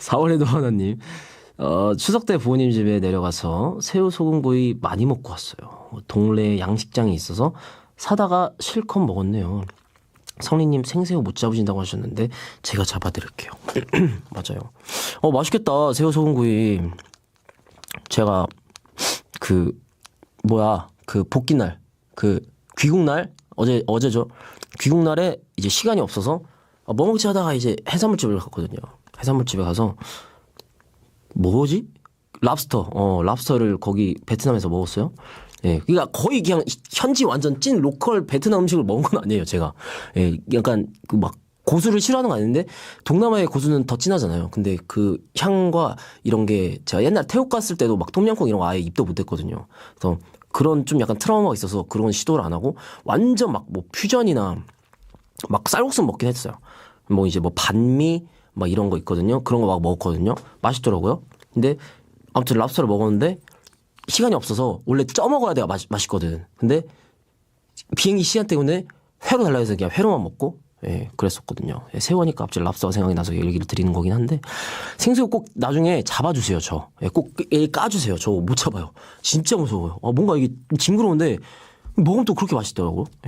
4월에도 하나님. 어, 추석 때 부모님 집에 내려가서 새우 소금구이 많이 먹고 왔어요. 동네 양식장이 있어서 사다가 실컷 먹었네요. 성리님 생새우 못 잡으신다고 하셨는데 제가 잡아드릴게요. 맞아요. 어 맛있겠다 새우 소금구이. 제가 그 뭐야 그 복귀날 그 귀국날 어제 어제죠. 귀국날에 이제 시간이 없어서 아, 뭐 먹지 하다가 이제 해산물집을 갔거든요. 해산물 집에 가서 뭐지? 랍스터. 어, 랍스터를 거기 베트남에서 먹었어요. 예. 그러니까 거의 그냥 현지 완전 찐 로컬 베트남 음식을 먹은 건 아니에요, 제가. 예. 약간 그 막 고수를 싫어하는 건 아닌데 동남아의 고수는 더 진하잖아요. 근데 그 향과 이런 게 제가 옛날 태국 갔을 때도 막 똠양꿍 이런 거 아예 입도 못 했거든요. 그래서 그런 좀 약간 트라우마가 있어서 그런 건 시도를 안 하고 완전 막 뭐 퓨전이나 막 쌀국수 먹긴 했어요. 뭐 이제 뭐 반미 막 이런 거 있거든요. 그런 거 막 먹었거든요. 맛있더라고요. 근데 아무튼 랍스터를 먹었는데 시간이 없어서 원래 쪄 먹어야 돼야 맛, 맛있거든. 근데 비행기 시간 때문에 회로 달라 해서 그냥 회로만 먹고 예, 그랬었거든요. 예, 새우니까 갑자기 랍스터가 생각이 나서 얘기를 드리는 거긴 한데 생새우 꼭 나중에 잡아주세요. 저. 예, 꼭 예, 까주세요. 저 못 잡아요. 진짜 무서워요. 아, 뭔가 이게 징그러운데 먹으면 또 그렇게 맛있더라고. 예.